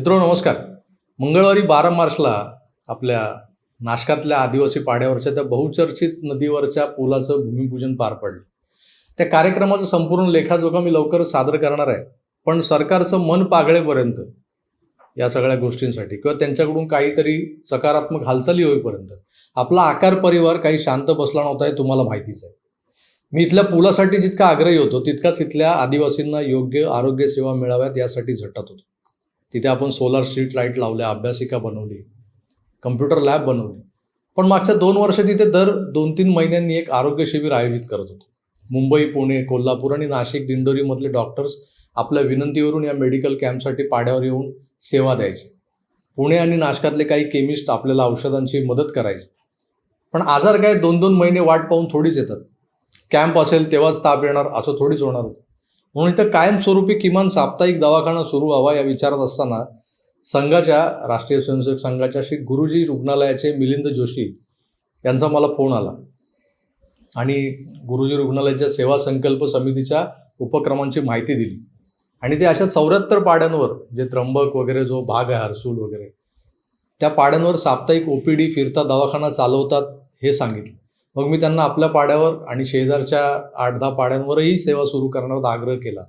मित्रो नमस्कार. मंगळवारी बारा मार्चला आपल्या नाशकातल्या आदिवासी पाड्यावरच्या त्या बहुचर्चित नदीवरच्या पुलाचं भूमिपूजन पार पडलं. त्या कार्यक्रमाचा संपूर्ण लेखाजोखा मी लवकरच सादर करणार आहे. पण सरकारचं मन पागळेपर्यंत या सगळ्या गोष्टींसाठी किंवा त्यांच्याकडून काहीतरी सकारात्मक हालचाली होईपर्यंत आपला आकार परिवार काही शांत बसला नव्हता हे तुम्हाला माहितीच आहे. मी इथल्या पुलासाठी जितका आग्रही होतो तितकाच इथल्या आदिवासींना योग्य आरोग्य सेवा मिळाव्यात यासाठी झटत होतो. तिथे आपण सोलार स्ट्रीट लाइट लावल्या अभ्यासिका बनवली कम्प्युटर लॅब बनवली. पण मागच्या दोन वर्ष तिथे दर दोन तीन महिन्यांनी एक आरोग्य शिबिर आयोजित करत होतो. मुंबई पुणे कोल्हापूर आणि नाशिक दिंडोरीमधले डॉक्टर्स आपल्या विनंतीवरून या मेडिकल कॅम्पसाठी पाड्यावर येऊन सेवा द्यायचे. पुणे आणि नाशकातले काही केमिस्ट आपल्याला औषधांची मदत करायचे. पण आजार काय दोन दोन महिने वाट पाहून थोडीच येतात. कॅम्प असेल तेव्हाच ताप येणार असं थोडीच होणार होतं. म्हणून इथं कायमस्वरूपी किमान साप्ताहिक दवाखाना सुरू व्हावा या विचारात असताना संघाच्या राष्ट्रीय स्वयंसेवक संघाच्या श्री गुरुजी रुग्णालयाचे मिलिंद जोशी यांचा मला फोन आला. आणि गुरुजी रुग्णालयाच्या सेवा संकल्प समितीच्या उपक्रमांची माहिती दिली. आणि ते अशा चौऱ्याहत्तर पाड्यांवर जे त्र्यंबक वगैरे जो भाग आहे हरसूल वगैरे त्या पाड्यांवर साप्ताहिक ओ पी डी फिरता दवाखाना चालवतात हे सांगितलं. मग मी त्यांना आपल्या पाड्यावर आणि शेजारच्या आठ दहा पाड्यांवरही सेवा सुरू करण्याचा आग्रह केला.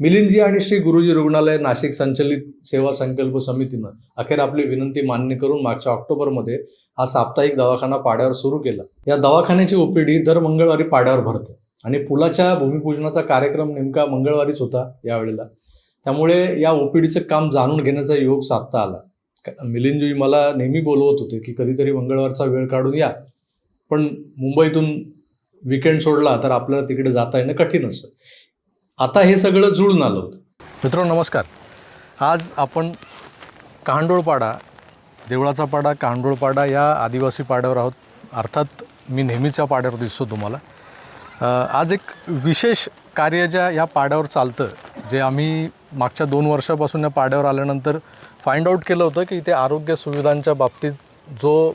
मिलिंदजी आणि श्री गुरुजी रुग्णालय नाशिक संचलित सेवा संकल्प समितीनं अखेर आपली विनंती मान्य करून मागच्या ऑक्टोबरमध्ये हा साप्ताहिक दवाखाना पाड्यावर सुरू केला. या दवाखान्याची ओपीडी दर मंगळवारी पाड्यावर भरते आणि पुलाच्या भूमिपूजनाचा कार्यक्रम नेमका मंगळवारीच होता यावेळेला. त्यामुळे या ओपीडीचं काम जाणून घेण्याचा योग साधता आला. मिलिंदजी मला नेहमी बोलवत होते की कधीतरी मंगळवारचा वेळ काढून या. पण मुंबईतून विकेंड सोडला तर आपल्याला तिकडे जाता येणं कठीण असतं. आता हे सगळं जुळून आलं होतं. मित्रांनो नमस्कार. आज आपण कांडोळपाडा देवळाचा पाडा कांडोळपाडा या आदिवासी पाड्यावर आहोत. अर्थात मी नेहमीच्या पाड्यावर दिसतो तुम्हाला. आज एक विशेष कार्य ज्या या पाड्यावर चालतं जे आम्ही मागच्या दोन वर्षापासून या पाड्यावर आल्यानंतर फाइंड आऊट केलं होतं की इथे आरोग्य सुविधांच्या बाबतीत जो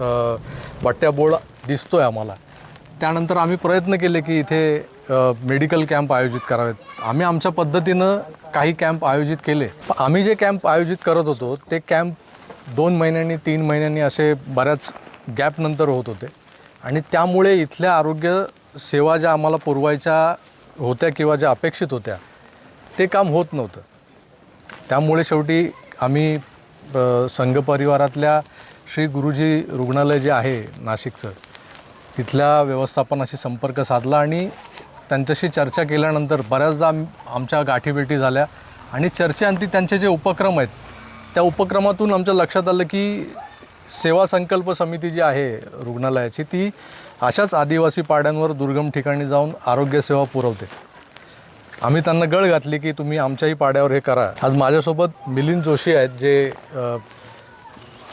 अ, बट्ट्याबोळ दिसतो आहे आम्हाला. त्यानंतर आम्ही प्रयत्न केले की इथे मेडिकल कॅम्प आयोजित करावेत. आम्ही आमच्या पद्धतीनं काही कॅम्प आयोजित केले. प- आम्ही जे कॅम्प आयोजित करत होतो ते कॅम्प दोन महिन्यांनी तीन महिन्यांनी असे बऱ्याच गॅपनंतर होत होते. आणि त्यामुळे इथल्या आरोग्य सेवा ज्या आम्हाला पुरवायच्या होत्या किंवा ज्या अपेक्षित होत्या ते काम होत नव्हतं. त्यामुळे शेवटी आम्ही संघ परिवारातल्या श्री गुरुजी रुग्णालय जे आहे नाशिकचं तिथल्या व्यवस्थापनाशी संपर्क साधला आणि त्यांच्याशी चर्चा केल्यानंतर बऱ्याचदा आमच्या गाठीभेटी झाल्या आणि चर्चेअंती त्यांचे जे उपक्रम आहेत त्या उपक्रमातून आमच्या लक्षात आलं की सेवा संकल्प समिती जी आहे रुग्णालयाची ती अशाच आदिवासी पाड्यांवर दुर्गम ठिकाणी जाऊन आरोग्यसेवा पुरवते. आम्ही त्यांना गळ घातली की तुम्ही आमच्याही पाड्यावर हे करा. आज माझ्यासोबत मिलिंद जोशी आहेत जे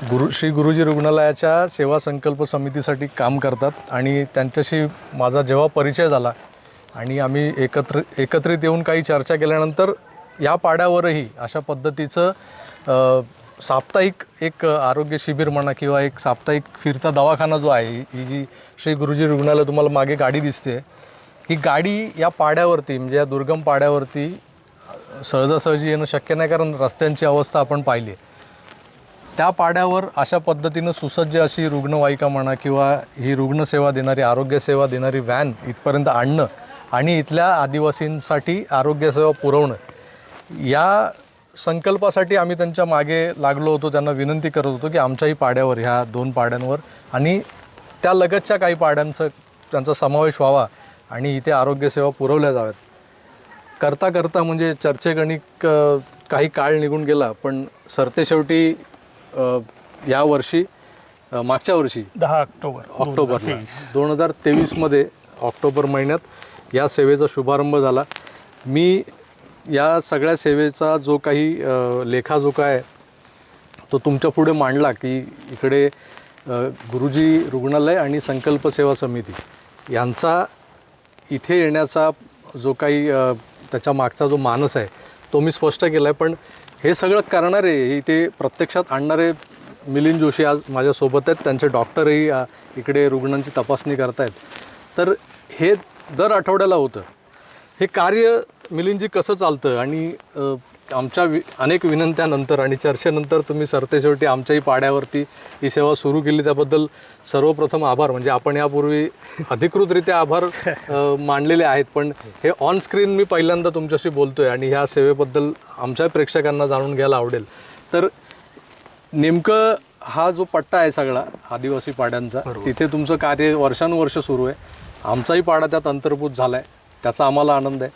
गुरु श्री गुरुजी रुग्णालयाच्या सेवा संकल्प समितीसाठी काम करतात आणि त्यांच्याशी माझा जेव्हा परिचय झाला आणि आम्ही एकत्र एकत्रित येऊन काही चर्चा केल्यानंतर या पाड्यावरही अशा पद्धतीचं अ, साप्ताहिक एक आरोग्य शिबिर म्हणा किंवा एक साप्ताहिक फिरता दवाखाना जो आहे ही जी श्री गुरुजी रुग्णालय तुम्हाला मागे गाडी दिसते ही गाडी या पाड्यावरती म्हणजे या दुर्गम पाड्यावरती सहजासहजी येणं शक्य नाही कारण रस्त्यांची अवस्था आपण पाहिली आहे. त्या पाड्यावर अशा पद्धतीनं सुसज्ज अशी रुग्णवाहिका म्हणा किंवा ही रुग्णसेवा देणारी आरोग्यसेवा देणारी व्हॅन इथपर्यंत आणणं आणि इथल्या आदिवासींसाठी आरोग्यसेवा पुरवणं या संकल्पासाठी आम्ही त्यांच्या मागे लागलो होतो त्यांना विनंती करत होतो की आमच्याही पाड्यावर ह्या दोन पाड्यांवर आणि त्या लगतच्या काही पाड्यांचं त्यांचा समावेश व्हावा आणि इथे आरोग्यसेवा पुरवल्या जाव्यात. करता करता म्हणजे चर्चेगणिक काही काळ निघून गेला पण सरतेशेवटी शेवटी या वर्षी मागच्या वर्षी दहा ऑक्टोबर. ऑक्टोबरला. दोन हजार तेवीसमध्ये ऑक्टोबर महिन्यात या सेवेचा शुभारंभ झाला. मी या सगळ्या सेवेचा जो काही अ, लेखाजोखा आहे तो तुमच्यापुढे मांडला की इकडे गुरुजी रुग्णालय आणि संकल्प सेवा समिती यांचा इथे येण्याचा जो काही त्याच्या मागचा जो मानस आहे तो मी स्पष्ट केला आहे पण हे सगळं करणारे इथे प्रत्यक्षात आणणारे मिलिंद जोशी आज माझ्यासोबत आहेत. त्यांचे डॉक्टरही इकडे रुग्णांची तपासणी करतायत. तर हे दर आठवड्याला होतं. हे कार्य मिलिंदजी कसं चालतं? आणि आमच्या वि अनेक विनंत्यानंतर आणि चर्चेनंतर तुम्ही सरतेशेवटी आमच्याही पाड्यावरती ही सेवा सुरू केली. त्याबद्दल सर्वप्रथम आभार. म्हणजे आपण यापूर्वी अधिकृतरित्या आभार अ, मानलेले आहेत. पण हे ऑन स्क्रीन मी पहिल्यांदा तुमच्याशी बोलतोय आणि ह्या सेवेबद्दल आमच्या प्रेक्षकांना जाणून घ्यायला आवडेल. तर नेमकं हा जो पट्टा आहे सगळा आदिवासी पाड्यांचा तिथे तुमचं कार्य वर्षानुवर्ष सुरू आहे. आमचाही पाडा त्यात अंतर्भूत झाला आहे त्याचा आम्हाला आनंद आहे.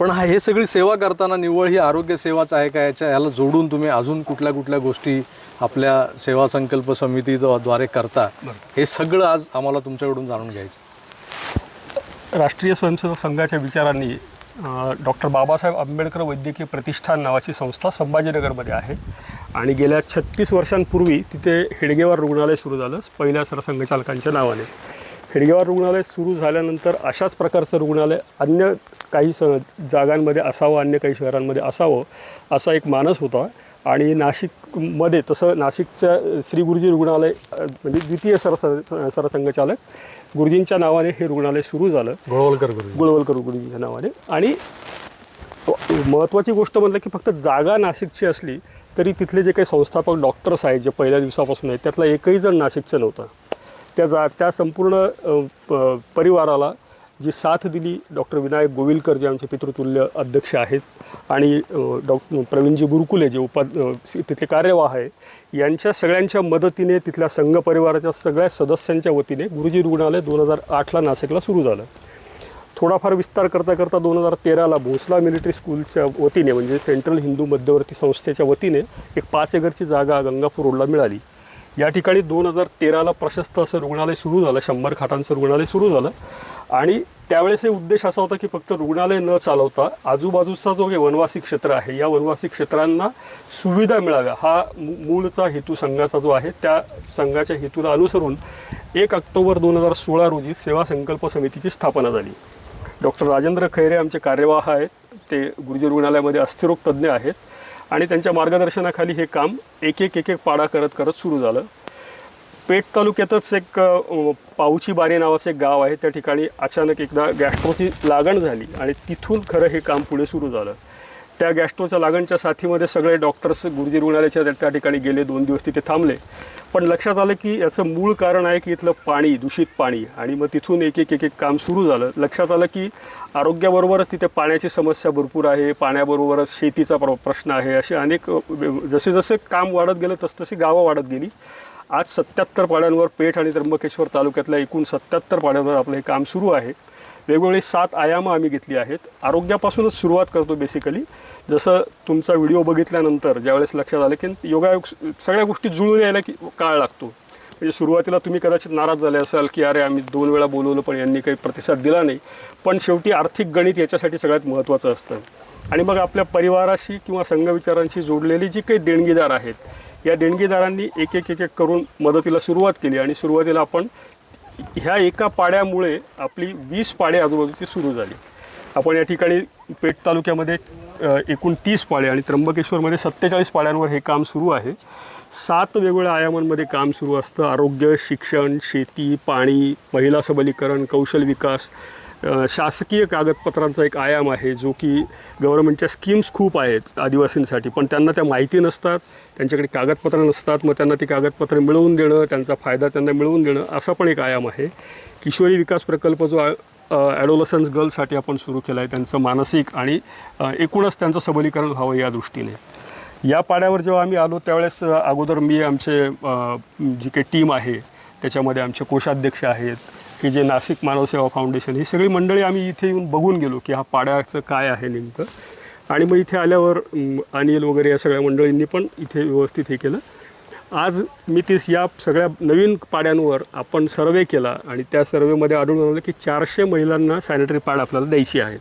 पण हा हे सगळी सेवा करताना निव्वळ ही आरोग्य सेवाच आहे का याच्या याला जोडून तुम्ही अजून कुठल्या कुठल्या गोष्टी आपल्या सेवा संकल्प समिती द्वारे करता हे सगळं आज आम्हाला तुमच्याकडून जाणून घ्यायचं. राष्ट्रीय स्वयंसेवक संघाच्या विचारांनी डॉक्टर बाबासाहेब आंबेडकर वैद्यकीय प्रतिष्ठान नावाची संस्था संभाजीनगरमध्ये आहे. आणि गेल्या छत्तीस वर्षांपूर्वी तिथे हेडगेवार रुग्णालय सुरू झालं पहिल्या सरसंघचालकांच्या नावाने. हेडगेवार रुग्णालय सुरू झाल्यानंतर अशाच प्रकारचं रुग्णालय अन्य काही स जागांमध्ये असावं अन्य काही शहरांमध्ये असावं असा एक मानस होता. आणि नाशिकमध्ये तसं नाशिकच्या श्री गुरुजी रुग्णालय म्हणजे द्वितीय सरस सरसंघचालक गुरुजींच्या नावाने हे रुग्णालय सुरू झालं. गोळवलकर गुरुजी. गुळवलकर गुरुजींच्या नावाने. आणि महत्त्वाची गोष्ट म्हणलं की फक्त जागा नाशिकची असली तरी तिथले जे काही संस्थापक डॉक्टर्स आहेत जे पहिल्या दिवसापासून आहेत त्यातला एकही जण नाशिकचं नव्हतं. त्या जा त्या संपूर्ण प- परिवाराला जी साथ दिली डॉक्टर विनायक गोविलकर जे आमचे पितृतुल्य अध्यक्ष आहेत आणि डॉ प्रवीणजी गुरुकुले जे उपा तिथले कार्यवाह आहे यांच्या सगळ्यांच्या मदतीने तिथल्या संघ परिवाराच्या सगळ्या सदस्यांच्या वतीने गुरुजी रुग्णालय दोन हजार आठला नाशिकला सुरू झालं. थोडाफार विस्तार करता करता दोन हजार तेराला भोसला मिलिटरी स्कूलच्या वतीने म्हणजे सेंट्रल हिंदू मध्यवर्ती संस्थेच्या वतीने एक पाच एकरची जागा गंगापूर रोडला मिळाली. या ठिकाणी दोन हजार तेराला प्रशस्त असं रुग्णालय सुरू झालं शंभर खाटांचं रुग्णालय सुरू झालं. आणि त्यावेळेस हे उद्देश असा होता की फक्त रुग्णालय न चालवता आजूबाजूचा जो काही वनवासी क्षेत्र आहे या वनवासी क्षेत्रांना सुविधा मिळाव्या. हा मूळचा हेतू संघाचा जो आहे त्या संघाच्या हेतूला अनुसरून एक ऑक्टोबर दोन हजार सोळा रोजी सेवा संकल्प समितीची स्थापना झाली. डॉक्टर राजेंद्र खैरे आमचे कार्यवाह आहेत. ते गुरुजी रुग्णालयामध्ये अस्थिरोग तज्ज्ञ आहेत. आणि त्यांच्या मार्गदर्शनाखाली हे काम एक एक एक एक पाडा करत करत सुरू झालं. पेठ तालुक्यातच एक पाऊची बारे नावाचं एक गाव आहे. त्या ठिकाणी अचानक एकदा गॅस्ट्रोची लागण झाली आणि तिथून खरं हे काम पुढे सुरू झालं. त्या गॅस्ट्रोच्या लागणच्या साथीमध्ये सगळे डॉक्टर्स गुरुजी रुग्णालयाच्या त्या- ठिकाणी गेले दोन दिवस तिथे थांबले. पण लक्षात आलं की याचं मूळ कारण आहे की इथलं पाणी दूषित पाणी आणि मग तिथून एक एक एक एक काम सुरू झालं. लक्षात आलं की आरोग्याबरोबरच तिथे पाण्याची समस्या भरपूर आहे पाण्याबरोबरच शेतीचा प्र प्रश्न आहे असे अनेक जसे जसे काम वाढत गेलं तसतशी गावं वाढत गेली. आज सत्याहत्तर पाड्यांवर पेठ आणि त्र्यंबकेश्वर तालुक्यातल्या एकूण सत्याहत्तर पाड्यांवर आपलं हे काम सुरू आहे. वेगवेगळी सात आयामं आम्ही घेतली आहेत. आरोग्यापासूनच सुरुवात करतो बेसिकली जसं तुमचा व्हिडिओ बघितल्यानंतर ज्यावेळेस लक्षात आलं की योगायोग सगळ्या गोष्टी जुळून यायला की काळ लागतो. म्हणजे सुरुवातीला तुम्ही कदाचित नाराज झाले असाल की अरे आम्ही दोन वेळा बोलवलं पण यांनी काही प्रतिसाद दिला नाही. पण शेवटी आर्थिक गणित याच्यासाठी सगळ्यात महत्त्वाचं असतं. आणि मग आपल्या परिवाराशी किंवा संघविचारांशी जोडलेली जी काही देणगीदार आहेत या देणगीदारांनी एक एक एक एक करून मदतीला सुरुवात केली. आणि सुरुवातीला आपण ह्या एका पाड्यामुळे आपली वीस पाडे आजूबाजूची सुरू झाली. आपण या ठिकाणी पेठ तालुक्यामध्ये एकूण तीस पाडे आणि त्र्यंबकेश्वरमध्ये सत्तेचाळीस पाड्यांवर हे काम सुरू आहे. सात वेगवेगळ्या आयामांमध्ये काम सुरू असतं. आरोग्य शिक्षण शेती पाणी महिला सबलीकरण कौशल विकास शासकीय कागदपत्रांचा एक आयाम आहे जो की गव्हर्नमेंटच्या स्कीम्स खूप आहेत आदिवासींसाठी पण त्यांना त्या माहिती नसतात त्यांच्याकडे कागदपत्रं नसतात मग त्यांना ती कागदपत्रं मिळवून देणं त्यांचा फायदा त्यांना मिळवून देणं असा पण एक आयाम आहे. किशोरी विकास प्रकल्प जो ॲडोलसन्स गर्ल्ससाठी आपण सुरू केला आहे त्यांचं मानसिक आणि एकूणच त्यांचं सबलीकरण व्हावं या दृष्टीने. या पाड्यावर जेव्हा आम्ही आलो त्यावेळेस अगोदर मी आमचे जी काही टीम आहे त्याच्यामध्ये आमचे कोषाध्यक्ष आहेत की जे नाशिक मानवसेवा फाउंडेशन ही सगळी मंडळी आम्ही इथे येऊन बघून गेलो की हा पाड्याचं काय आहे नेमकं. आणि मग इथे आल्यावर अनिल वगैरे या सगळ्या मंडळींनी पण इथे व्यवस्थित हे केलं. आज मी तीस या सगळ्या नवीन पाड्यांवर आपण सर्वे केला आणि त्या सर्वेमध्ये आढळून आलं की चारशे महिलांना सॅनिटरी पॅड आपल्याला द्यायची आहेत.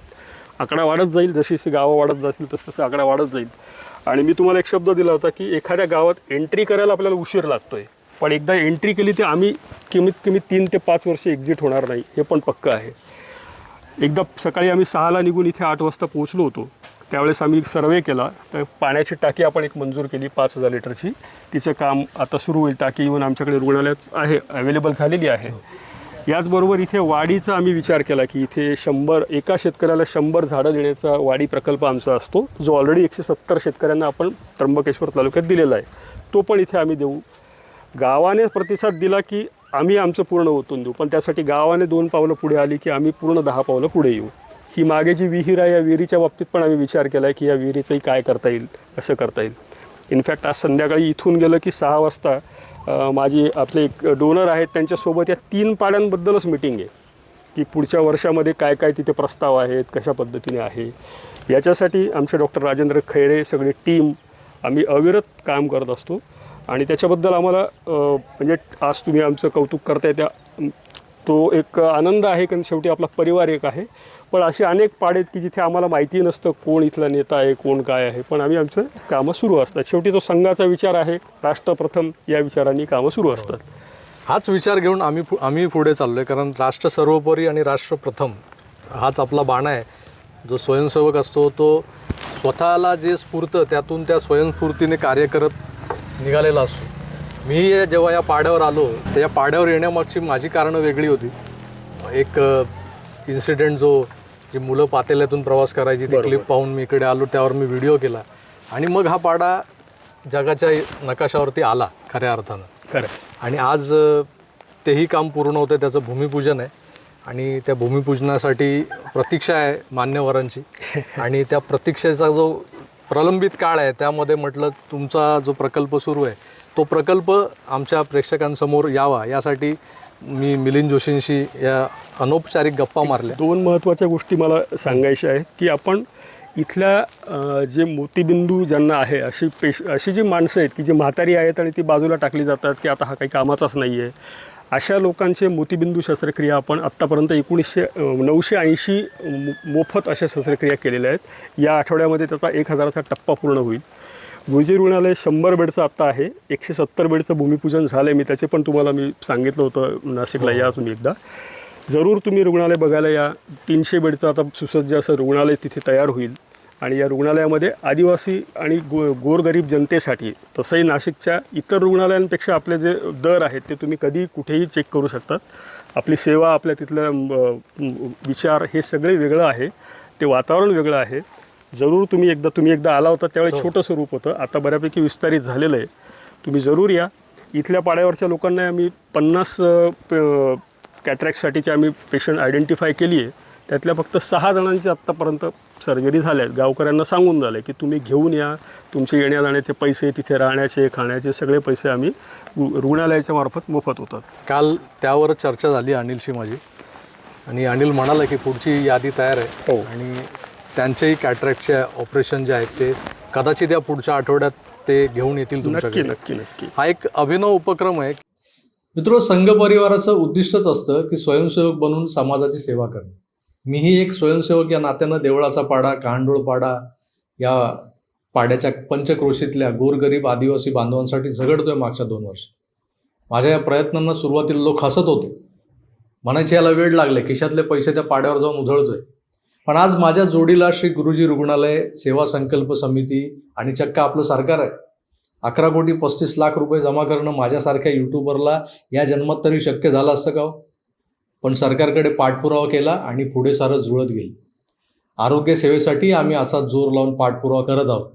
आकडा वाढत जाईल जशी जशी गावं वाढत जातील तसं तसं आकडा वाढत जाईल. आणि मी तुम्हाला एक शब्द दिला होता की एखाद्या गावात एंट्री करायला आपल्याला उशीर लागतो आहे पण एकदा एंट्री केली तर आम्ही कमीत कमी तीन ते पाच वर्ष एक्झिट होणार नाही हे पण पक्कं आहे. एकदा सकाळी आम्ही सहाला निघून इथे आठ वाजता पोहोचलो होतो. त्यावेळेस आम्ही सर्वे केला. तर पाण्याची टाकी आपण एक मंजूर केली पाच हजार लिटरची. तिचं काम आता सुरू होईल. टाकी येऊन आमच्याकडे रुग्णालयात आहे अवेलेबल झालेली आहे. याचबरोबर इथे वाढीचा आम्ही विचार केला की इथे शंभर एका शेतकऱ्याला शंभर झाडं देण्याचा वाढी प्रकल्प आमचा असतो जो ऑलरेडी एकशे सत्तर शेतकऱ्यांना आपण त्र्यंबकेश्वर तालुक्यात दिलेला आहे. तो पण इथे आम्ही देऊ. गावाने प्रतिसाद दिला की आम्ही आमचं पूर्ण ओतून देऊ. पण त्यासाठी गावाने दोन पावलं पुढे आली की आम्ही पूर्ण दहा पावलं पुढे येऊ. ही मागे जी विहीर आहे या विहिरीच्या बाबतीत पण आम्ही विचार केला आहे की या विहिरीचंही काय करता येईल कसं करता येईल. इनफॅक्ट आज संध्याकाळी इथून गेलं की सहा वाजता माझी आपले एक डोनर आहेत त्यांच्यासोबत या तीन पाड्यांबद्दलच मिटिंग आहे. की पुढच्या वर्षामध्ये काय काय तिथे प्रस्ताव आहेत कशा पद्धतीने आहे. याच्यासाठी आमचे डॉक्टर राजेंद्र खैरे सगळी टीम आम्ही अविरत काम करत असतो. आणि त्याच्याबद्दल आम्हाला म्हणजे आज तुम्ही आमचं कौतुक करताय त्या तो एक आनंद आहे कारण शेवटी आपला परिवार एक आहे. पण असे अनेक पाड आहेत की जिथे आम्हाला माहिती नसतं कोण इथला नेता आहे कोण काय आहे. पण आम्ही आमचं कामं सुरू असतात. शेवटी तो संघाचा विचार आहे. राष्ट्रप्रथम या विचारांनी कामं सुरू असतात. हाच विचार घेऊन आम्ही पु- आम्ही पुढे चाललो आहे कारण राष्ट्र सर्वोपरी आणि राष्ट्र प्रथम हाच आपला बाणा आहे. जो स्वयंसेवक असतो तो स्वतःला जे स्फूर्त त्यातून त्या स्वयंस्फूर्तीने कार्य करत निघालेला असतो. मी जेव्हा या पाड्यावर आलो तर या पाड्यावर येण्यामागची माझी कारणं वेगळी होती. एक इन्सिडेंट जो जी मुलं पातेल्यातून प्रवास करायची ती क्लिप पाहून मी इकडे आलो त्यावर मी व्हिडिओ केला. आणि मग हा पाडा जगाच्या नकाशावरती आला खऱ्या अर्थानं. खरं. आणि आज तेही काम पूर्ण होतं त्याचं भूमिपूजन आहे. आणि त्या भूमिपूजनासाठी प्रतीक्षा आहे मान्यवरांची. आणि त्या प्रतीक्षेचा जो प्रलंबित काळ आहे. त्यामध्ये म्हटलं तुमचा जो प्रकल्प सुरू आहे तो प्रकल्प आमच्या प्रेक्षकांसमोर यावा. यासाठी मी मिलिंद जोशींशी या अनौपचारिक गप्पा मारल्या. दोन महत्त्वाच्या गोष्टी मला सांगायच्या आहेत की आपण इथल्या जे मोतीबिंदू ज्यांना आहे अशी पेश अशी जी माणसं आहेत की जी म्हातारी आहेत आणि ती बाजूला टाकली जातात की आता हा काही कामाचाच नाही आहे अशा लोकांचे मोतीबिंदू शस्त्रक्रिया आपण आत्तापर्यंत एकोणीसशे नऊशे ऐंशी मो- मोफत अशा शस्त्रक्रिया केलेल्या आहेत. या आठवड्यामध्ये त्याचा एक हजाराचा टप्पा पूर्ण होईल. गुरुजी रुग्णालय शंभर बेडचं आत्ता आहे. एकशे सत्तर बेडचं भूमिपूजन झालं आहे मी त्याचे पण तुम्हाला मी सांगितलं होतं नाशिकला या तुम्ही एकदा. जरूर तुम्ही रुग्णालय बघायला या. तीनशे बेडचं आता सुसज्ज असं रुग्णालय तिथे तयार होईल. आणि या रुग्णालयामध्ये आदिवासी आणि गो गोरगरीब जनतेसाठी तसंही नाशिकच्या इतर रुग्णालयांपेक्षा आपले जे दर आहेत ते तुम्ही कधी कुठेही चेक करू शकतात आपली सेवा आपल्या तिथलं विचार हे सगळे वेगळं आहे. ते वातावरण वेगळं आहे. जरूर तुम्ही एकदा तुम्ही एकदा आला होता त्यावेळी छोटं स्वरूप होतं. आता बऱ्यापैकी विस्तारित झालेलं आहे. तुम्ही जरूर या. इथल्या पाड्यावरच्या लोकांना आम्ही पन्नास कॅट्रॅक्टसाठीची आम्ही पेशंट आयडेंटिफाय केली आहे त्यातल्या फक्त सहा जणांची आत्तापर्यंत सर्जरी झाल्या आहेत. गावकऱ्यांना सांगून झालं की तुम्ही घेऊन या तुमचे येण्या जाण्याचे पैसे तिथे राहण्याचे खाण्याचे सगळे पैसे आम्ही रुग्णालयाच्या मार्फत मोफत होतात. काल त्यावर चर्चा झाली अनिलशी माझी. आणि अनिल म्हणाला की पुढची यादी तयार आहे. हो. आणि त्यांचेही कॅट्रॅक्टचे ऑपरेशन जे आहेत ते कदाचित या पुढच्या आठवड्यात ते घेऊन येतील नक्की नक्की नक्की. हा एक अभिनव उपक्रम आहे. मित्र संघ परिवाराचं उद्दिष्टच असतं की स्वयंसेवक बनून समाजाची सेवा करणे. मीही एक स्वयंसेवक या नात्यानं देवळाचा पाडा कहांडोळ पाडा या पाड्याच्या पंचक्रोशीतल्या गोरगरीब आदिवासी बांधवांसाठी झगडतोय मागच्या दोन वर्ष. माझ्या या प्रयत्नांना सुरुवातीला लोक हसत होते. म्हणायचे याला वेळ लागले खिशातले पैसे त्या पाड्यावर जाऊन उधळतोय. पण आज माझ्या जोडीला श्री गुरुजी रुग्णालय सेवा संकल्प समिती आणि चक्क आपलं सरकार आहे. अकरा कोटी पस्तीस लाख रुपये जमा करणं माझ्यासारख्या युट्यूबरला या जन्मात तरी शक्य झालं असतं का हो? पण सरकारकडे पाठपुरावा केला आणि पुढे सारं जुळत गेलं. आरोग्य सेवेसाठी आम्ही असा जोर लावून पाठपुरावा करत आहोत.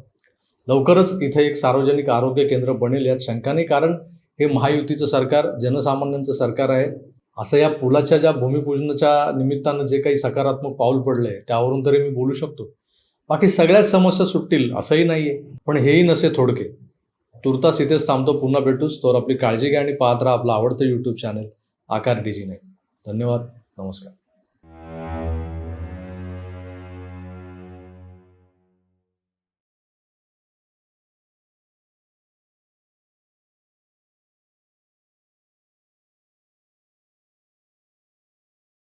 लवकरच इथे एक सार्वजनिक आरोग्य केंद्र बनेल यात शंका नाही कारण हे महायुतीचं सरकार जनसामान्यांचं सरकार आहे. असं या पुलाच्या ज्या भूमिपूजनाच्या निमित्तानं जे काही सकारात्मक पाऊल पडलंय त्यावरून तरी मी बोलू शकतो. बाकी सगळ्याच समस्या सुटतील असंही नाहीये. पण हेही नसे थोडके. तुर्तास इथेच थांबतो पुन्हा भेटूच. तर आपली काळजी घ्या आणि पाहत राहा आपलं आवडतं यूट्यूब चॅनल आकार डीजी नाही धन्यवाद नमस्कार.